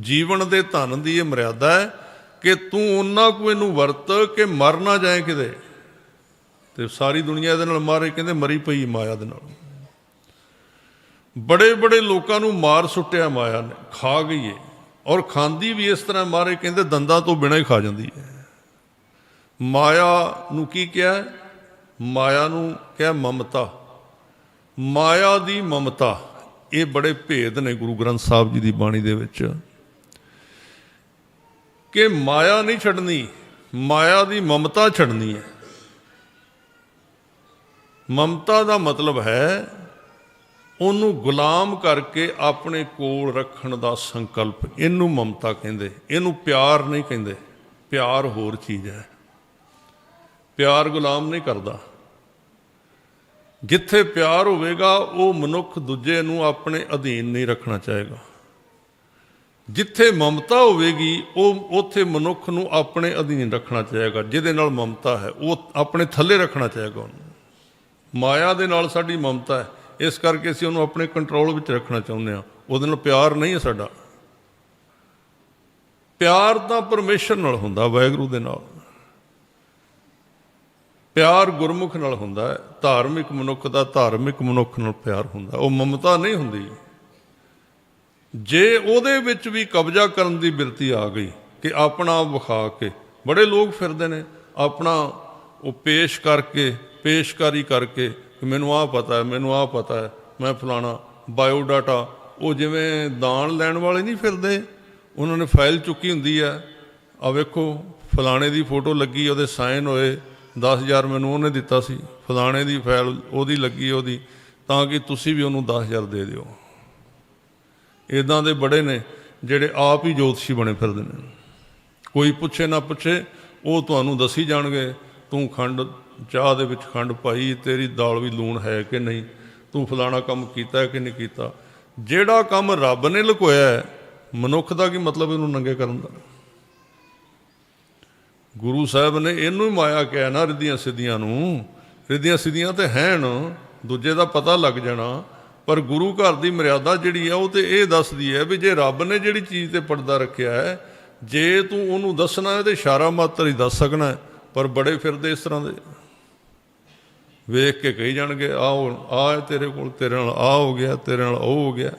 ਜੀਵਨ ਦੇ ਧਨ ਦੀ ਇਹ ਮਰਿਆਦਾ ਹੈ ਕਿ ਤੂੰ ਉਹਨਾਂ ਕੋ ਇਹਨੂੰ ਵਰਤ ਕਿ ਮਰ ਨਾ ਜਾਏ ਕਿਤੇ। ਤੇ ਸਾਰੀ ਦੁਨੀਆ ਇਹਦੇ ਨਾਲ ਮਾਰੇ, ਕਹਿੰਦੇ ਮਰੀ ਪਈ ਮਾਇਆ ਦੇ ਨਾਲ। ਬੜੇ ਬੜੇ ਲੋਕਾਂ ਨੂੰ ਮਾਰ ਸੁੱਟਿਆ ਮਾਇਆ ਨੇ, ਖਾ ਗਈ ਏ। ਔਰ ਖਾਂਦੀ ਵੀ ਇਸ ਤਰ੍ਹਾਂ ਮਾਰੇ, ਕਹਿੰਦੇ ਦੰਦਾਂ ਤੋਂ ਬਿਨਾਂ ਹੀ ਖਾ ਜਾਂਦੀ ਹੈ ਮਾਇਆ ਨੂੰ ਕੀ ਕਿਹਾ? ਮਾਇਆ ਨੂੰ ਕਿਹਾ ਮਮਤਾ। ਮਾਇਆ ਦੀ ਮਮਤਾ, ਇਹ ਬੜੇ ਭੇਦ ਨੇ ਗੁਰੂ ਗ੍ਰੰਥ ਸਾਹਿਬ ਜੀ ਦੀ ਬਾਣੀ ਦੇ ਵਿੱਚ। ਕਿ ਮਾਇਆ ਨਹੀਂ ਛੱਡਣੀ, ਮਾਇਆ ਦੀ ਮਮਤਾ ਛੱਡਣੀ ਹੈ। ਮਮਤਾ ਦਾ ਮਤਲਬ ਹੈ ਉਹਨੂੰ ਗੁਲਾਮ ਕਰਕੇ ਆਪਣੇ ਕੋਲ ਰੱਖਣ ਦਾ ਸੰਕਲਪ। ਇਹਨੂੰ ਮਮਤਾ ਕਹਿੰਦੇ, ਇਹਨੂੰ ਪਿਆਰ ਨਹੀਂ ਕਹਿੰਦੇ। ਪਿਆਰ ਹੋਰ ਚੀਜ਼ ਹੈ। ਪਿਆਰ ਗੁਲਾਮ ਨਹੀਂ ਕਰਦਾ। ਜਿੱਥੇ ਪਿਆਰ ਹੋਵੇਗਾ, ਉਹ ਮਨੁੱਖ ਦੂਜੇ ਨੂੰ ਆਪਣੇ ਅਧੀਨ ਨਹੀਂ ਰੱਖਣਾ ਚਾਹੇਗਾ। ਜਿੱਥੇ ਮਮਤਾ ਹੋਵੇਗੀ, ਉਹ ਉੱਥੇ ਮਨੁੱਖ ਨੂੰ ਆਪਣੇ ਅਧੀਨ ਰੱਖਣਾ ਚਾਹੇਗਾ, ਜਿਹਦੇ ਨਾਲ ਮਮਤਾ ਹੈ, ਉਹ ਆਪਣੇ ਥੱਲੇ ਰੱਖਣਾ ਚਾਹੇਗਾ ਉਹਨੂੰ। ਮਾਇਆ ਦੇ ਨਾਲ ਸਾਡੀ ਮਮਤਾ ਹੈ, ਇਸ ਕਰਕੇ ਅਸੀਂ ਉਹਨੂੰ ਆਪਣੇ ਕੰਟਰੋਲ ਵਿੱਚ ਰੱਖਣਾ ਚਾਹੁੰਦੇ ਹਾਂ। ਉਹਦੇ ਨਾਲ ਪਿਆਰ ਨਹੀਂ ਹੈ ਸਾਡਾ। ਪਿਆਰ ਤਾਂ ਪਰਮੇਸ਼ਰ ਨਾਲ ਹੁੰਦਾ, ਵਾਹਿਗੁਰੂ ਦੇ ਨਾਲ। ਪਿਆਰ ਗੁਰਮੁਖ ਨਾਲ ਹੁੰਦਾ ਹੈ, ਧਾਰਮਿਕ ਮਨੁੱਖ ਦਾ ਧਾਰਮਿਕ ਮਨੁੱਖ ਨਾਲ ਪਿਆਰ ਹੁੰਦਾ, ਉਹ ਮਮਤਾ ਨਹੀਂ ਹੁੰਦੀ। ਜੇ ਉਹਦੇ ਵਿੱਚ ਵੀ ਕਬਜ਼ਾ ਕਰਨ ਦੀ ਬਿਰਤੀ ਆ ਗਈ ਕਿ ਆਪਣਾ ਵਿਖਾ ਕੇ, ਬੜੇ ਲੋਕ ਫਿਰਦੇ ਨੇ, ਆਪਣਾ ਉਹ ਪੇਸ਼ ਕਰਕੇ, ਪੇਸ਼ਕਾਰੀ ਕਰਕੇ ਮੈਨੂੰ ਆਹ ਪਤਾ ਹੈ, ਮੈਨੂੰ ਆਹ ਪਤਾ ਹੈ, ਮੈਂ ਫਲਾਣਾ ਬਾਇਓਡਾਟਾ, ਉਹ ਜਿਵੇਂ ਦਾਨ ਲੈਣ ਵਾਲੇ ਨਹੀਂ ਫਿਰਦੇ, ਉਹਨਾਂ ਨੇ ਫਾਈਲ ਚੁੱਕੀ ਹੁੰਦੀ ਹੈ ਆ ਵੇਖੋ, ਫਲਾਣੇ ਦੀ ਫੋਟੋ ਲੱਗੀ, ਉਹਦੇ ਸਾਈਨ ਹੋਏ 10000 ਮੈਨੂੰ ਉਹਨੇ ਦਿੱਤਾ ਸੀ, ਫਲਾਣੇ ਦੀ ਫਾਈਲ ਉਹਦੀ ਲੱਗੀ ਉਹਦੀ, ਤਾਂ ਕਿ ਤੁਸੀਂ ਵੀ ਉਹਨੂੰ 10000 ਦੇ ਦਿਓ। ਇਦਾਂ ਦੇ ਬੜੇ ਨੇ ਜਿਹੜੇ ਆਪ ਹੀ ਜੋਤਸ਼ੀ ਬਣੇ ਫਿਰਦੇ ਨੇ। ਕੋਈ ਪੁੱਛੇ ਨਾ ਪੁੱਛੇ, ਉਹ ਤੁਹਾਨੂੰ ਦੱਸੀ ਜਾਣਗੇ, ਤੂੰ ਖੰਡ, ਚਾਹ ਦੇ ਵਿੱਚ ਖੰਡ ਪਾਈ, ਤੇਰੀ ਦਾਲ ਵੀ ਲੂਣ ਹੈ ਕਿ ਨਹੀਂ, ਤੂੰ ਫਲਾਣਾ ਕੰਮ ਕੀਤਾ ਕਿ ਨਹੀਂ ਕੀਤਾ। ਜਿਹੜਾ ਕੰਮ ਰੱਬ ਨੇ ਲੁਕੋਇਆ ਮਨੁੱਖ ਦਾ ਕੀ ਮਤਲਬ ਇਹਨੂੰ ਨੰਗੇ ਕਰਨ ਦਾ? ਗੁਰੂ ਸਾਹਿਬ ਨੇ ਇਹਨੂੰ ਹੀ ਮਾਇਆ ਕਿਹਾ ਨਾ, ਰਿੱਧੀਆਂ ਸਿੱਧੀਆਂ ਨੂੰ, ਰਿੱਧੀਆਂ ਸਿੱਧੀਆਂ ਤੇ ਹੈਣ, ਦੂਜੇ ਦਾ ਪਤਾ ਲੱਗ ਜਾਣਾ ਪਰ ਗੁਰੂ ਘਰ ਦੀ ਮਰਿਆਦਾ ਜਿਹੜੀ ਆ, ਉਹ ਤੇ ਇਹ ਦੱਸਦੀ ਹੈ ਵੀ ਜੇ ਰੱਬ ਨੇ ਜਿਹੜੀ ਚੀਜ਼ ਤੇ ਪਰਦਾ ਰੱਖਿਆ ਹੈ, ਜੇ ਤੂੰ ਉਹਨੂੰ ਦੱਸਣਾ ਹੈ ਤੇ ਇਸ਼ਾਰਾ ਮਾਤਰ ਹੀ ਦੱਸ ਸਕਣਾ ਪਰ ਬੜੇ ਫਿਰਦੇ ਇਸ ਤਰ੍ਹਾਂ ਦੇ। ਵੇਖ ਕੇ ਕਹੀ ਜਾਣਗੇ, ਆਹ ਆ ਤੇਰੇ ਕੋਲ, ਤੇਰੇ ਨਾਲ ਆ ਹੋ ਗਿਆ, ਤੇਰੇ ਨਾਲ ਉਹ ਹੋ ਗਿਆ।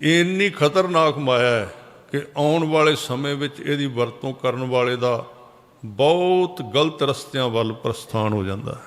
ਇਹ ਇੰਨੀ ਖਤਰਨਾਕ ਮਾਇਆ ਹੈ ਕਿ ਆਉਣ ਵਾਲੇ ਸਮੇਂ ਵਿੱਚ ਇਹਦੀ ਵਰਤੋਂ ਕਰਨ ਵਾਲੇ ਦਾ ਬਹੁਤ ਗਲਤ ਰਸਤਿਆਂ ਵੱਲ ਪ੍ਰਸਥਾਨ ਹੋ ਜਾਂਦਾ ਹੈ।